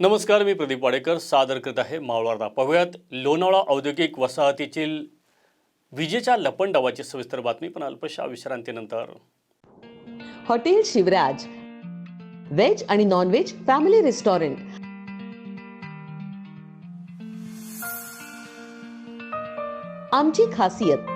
नमस्कार मी प्रदीप वाडेकर सादर करत आहे मावळवार्ता पाहूयात लोणावळा औद्योगिक वसाहतीतील विजेच्या लपंडावाची सविस्तर बातमी. पण अल्पशा विश्रांतीनंतर. हॉटेल शिवराज. व्हेज आणि नॉन व्हेज फॅमिली रेस्टॉरंट. आमची खासियत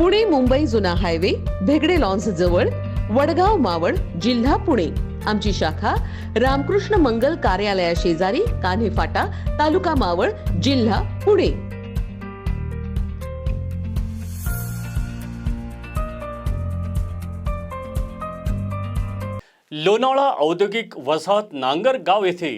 पुणे मुंबई जुना हायवे भेगडे लॉन्स जवळ वडगाव मावळ जिल्हा पुणे. आमची शाखा रामकृष्ण मंगल कार्यालया शेजारी कान्हे फाटा तालुका मावळ जिल्हा पुणे. लोणावळा औद्योगिक वसाहत नांगर गाव येथे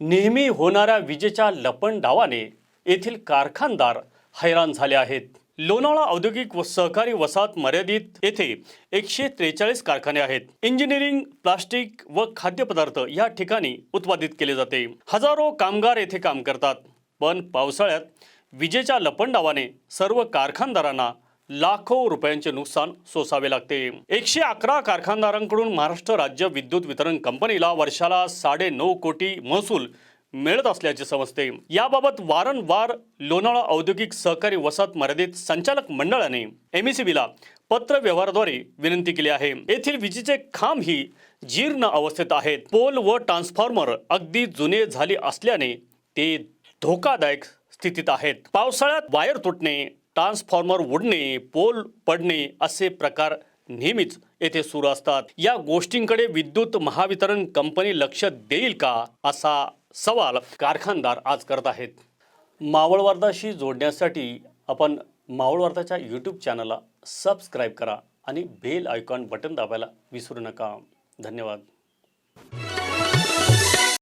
नेहमी होणाऱ्या विजेच्या लपंडावाने येथील कारखानदार हैराण झाले आहेत. लोणावळा औद्योगिक व सहकारी वसाहत मर्यादित येथे एकशे त्रेचाळीस कारखाने आहेत. इंजिनिअरिंग प्लास्टिक व खाद्यपदार्थ या ठिकाणी उत्पादित केले जाते. हजारो कामगार येथे काम करतात. पण पावसाळ्यात विजेच्या लपंडावाने सर्व कारखानदारांना लाखो रुपयांचे नुकसान सोसावे लागते. एकशे अकरा कारखानदारांकडून महाराष्ट्र राज्य विद्युत वितरण कंपनीला वर्षाला साडे नऊ कोटी महसूल मिळत असल्याचे समजते. याबाबत वारंवार लोणावळा औद्योगिक सहकारी वसाहत मर्यादित संचालक मंडळाने एम पत्र व्यवहाराद्वारे विनंती केली आहे. येथील विजेचे खांब ही जीर्ण अवस्थेत आहेत. पोल व ट्रान्सफॉर्मर अगदी जुने झाले असल्याने ते धोकादायक स्थितीत आहेत. पावसाळ्यात वायर तुटणे ट्रान्सफॉर्मर उडणे पोल पडणे असे प्रकार नेहमीच येथे सुरू असतात. या गोष्टींकडे विद्युत महावितरण कंपनी लक्ष देईल का असा सवाल कारखानदार आज करत आहेत. मावळवार्ताशी जोडण्यासाठी आपण मावळवार्ताच्या यूट्यूब चॅनलला सबस्क्राईब करा आणि बेल आयकॉन बटन दाबायला विसरू नका. धन्यवाद.